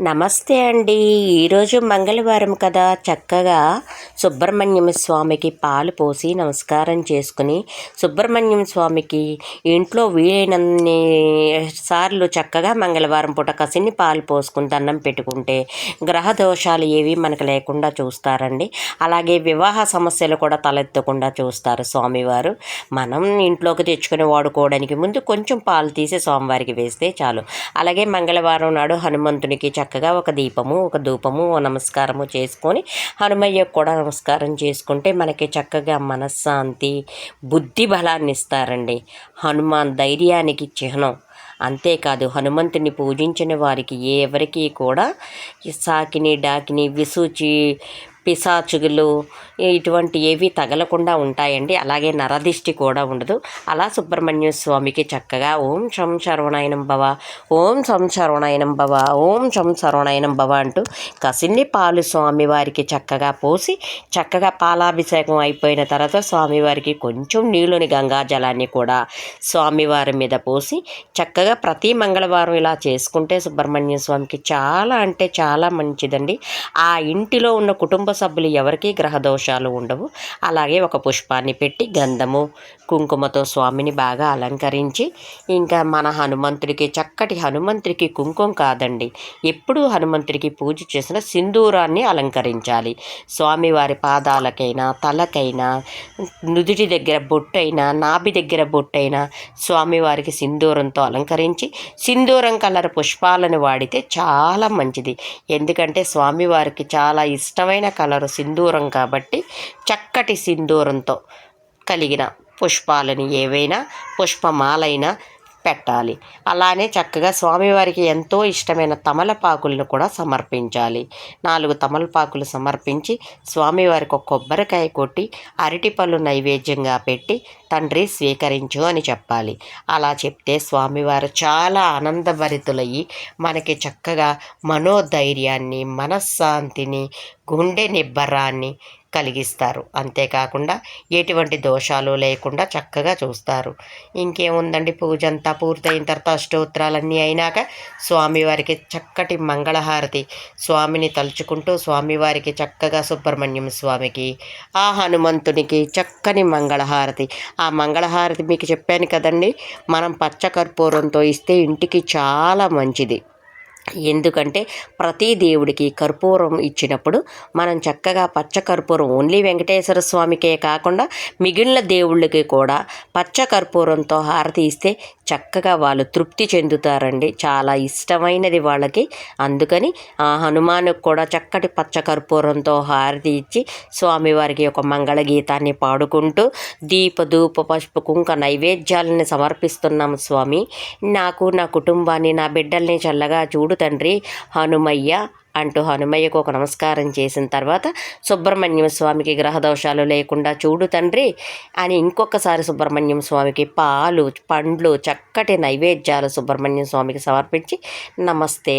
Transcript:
నమస్తే అండి. ఈరోజు మంగళవారం కదా. చక్కగా సుబ్రహ్మణ్యం స్వామికి పాలు పోసి నమస్కారం చేసుకుని సుబ్రహ్మణ్యం స్వామికి ఇంట్లో వీలైనన్ని సార్లు చక్కగా మంగళవారం పూట కసిని పాలు పోసుకుని దండం పెట్టుకుంటే గ్రహ దోషాలు ఏవి మనకు లేకుండా చూస్తారండి. అలాగే వివాహ సమస్యలు కూడా తలెత్తకుండా చూస్తారు స్వామివారు. మనం ఇంట్లోకి తెచ్చుకుని వాడుకోవడానికి ముందు కొంచెం పాలు తీసి స్వామివారికి వేస్తే చాలు. అలాగే మంగళవారం నాడు హనుమంతునికి చక్కగా ఒక దీపము ఒక ధూపము ఓ నమస్కారము చేసుకొని హనుమయ్య కూడా నమస్కారం చేసుకుంటే మనకి చక్కగా మనశ్శాంతి బుద్ధి బలాన్ని ఇస్తారండి. హనుమాన్ ధైర్యానికి చిహ్నం. అంతేకాదు హనుమంతుని పూజించిన వారికి ఎవరికి కూడా సాకిని డాకిని విసూచి పిశాచుగులు ఇటువంటి ఏవి తగలకుండా ఉంటాయండి. అలాగే నరదిష్టి కూడా ఉండదు. అలా సుబ్రహ్మణ్య స్వామికి చక్కగా ఓం శం శరవణాయనం భవ ఓం శం శరవణాయనం భవ ఓం శం శరవణాయనం భవ అంటూ కసిన్ని పాలు స్వామివారికి చక్కగా పోసి చక్కగా పాలాభిషేకం అయిపోయిన తర్వాత స్వామివారికి కొంచెం నీళ్ళని గంగా జలాన్ని కూడా స్వామివారి మీద పోసి చక్కగా ప్రతి మంగళవారం ఇలా చేసుకుంటే సుబ్రహ్మణ్య స్వామికి చాలా అంటే చాలా మంచిదండి. ఆ ఇంటిలో ఉన్న కుటుంబ సభ్యులు ఎవరికీ గ్రహ దోషాలు ఉండవు. అలాగే ఒక పుష్పాన్ని పెట్టి గంధము కుంకుమతో స్వామిని బాగా అలంకరించి ఇంకా మన హనుమంతుడికి చక్కటి హనుమంతుడికి కుంకుమ కాదండి. ఎప్పుడు హనుమంతుడికి పూజ చేసిన సింధూరాన్ని అలంకరించాలి. స్వామివారి పాదాలకైనా తలకైనా నుదుటి దగ్గర బొట్టైనా నాభి దగ్గర బొట్టైనా స్వామివారికి సింధూరంతో అలంకరించి సింధూరం కలర్ పుష్పాలను వాడితే చాలా మంచిది. ఎందుకంటే స్వామివారికి చాలా ఇష్టమైన కలరు సింధూరం కాబట్టి చక్కటి సింధూరంతో కలిగిన పుష్పాలని ఏవైనా పుష్పమాలైనా పెట్టాలి. అలానే చక్కగా స్వామివారికి ఎంతో ఇష్టమైన తమలపాకులను కూడా సమర్పించాలి. నాలుగు తమలపాకులు సమర్పించి స్వామివారికి ఒక కొబ్బరికాయ కొట్టి అరటిపళ్ళు నైవేద్యంగా పెట్టి తండ్రి స్వీకరించు అని చెప్పాలి. అలా చెప్తే స్వామివారు చాలా ఆనందభరితులయ్యి మనకి చక్కగా మనోధైర్యాన్ని మనశ్శాంతిని గుండె నిబ్బరాన్ని కలిగిస్తారు. అంతేకాకుండా ఎటువంటి దోషాలు లేకుండా చక్కగా చూస్తారు. ఇంకేముందండి? పూజ అంతా పూర్తయిన తర్వాత అష్టోత్తరాలన్నీ అయినాక స్వామివారికి చక్కటి మంగళహారతి. స్వామిని తలుచుకుంటూ స్వామివారికి చక్కగా సుబ్రహ్మణ్యం స్వామికి ఆ హనుమంతునికి చక్కని మంగళహారతి. ఆ మంగళహారతి మీకు చెప్పాను కదండి? మనం పచ్చకర్పూరంతో ఇస్తే ఇంటికి చాలా మంచిది. ఎందుకంటే ప్రతి దేవుడికి కర్పూరం ఇచ్చినప్పుడు మనం చక్కగా పచ్చ కర్పూరం ఓన్లీ వెంకటేశ్వర స్వామికే కాకుండా మిగిలిన దేవుళ్ళకి కూడా పచ్చ కర్పూరంతో హారతి ఇస్తే చక్కగా వాళ్ళు తృప్తి చెందుతారండి. చాలా ఇష్టమైనది వాళ్ళకి. అందుకని ఆ హనుమానుకు కూడా చక్కటి పచ్చ కర్పూరంతో హారతి ఇచ్చి స్వామివారికి ఒక మంగళ గీతాన్ని పాడుకుంటూ దీప ధూప పసుపు కుంక నైవేద్యాలని సమర్పిస్తున్నాము స్వామి. నాకు నా కుటుంబాన్ని నా బిడ్డల్ని చల్లగా చూడు చూడు తండ్రి హనుమయ్య అంటూ హనుమయ్యకు ఒక నమస్కారం చేసిన తర్వాత సుబ్రహ్మణ్యం స్వామికి గ్రహదోషాలు లేకుండా చూడు తండ్రి అని ఇంకొకసారి సుబ్రహ్మణ్యం స్వామికి పాలు పండ్లు చక్కటి నైవేద్యాలు సుబ్రహ్మణ్యం స్వామికి సమర్పించి నమస్తే.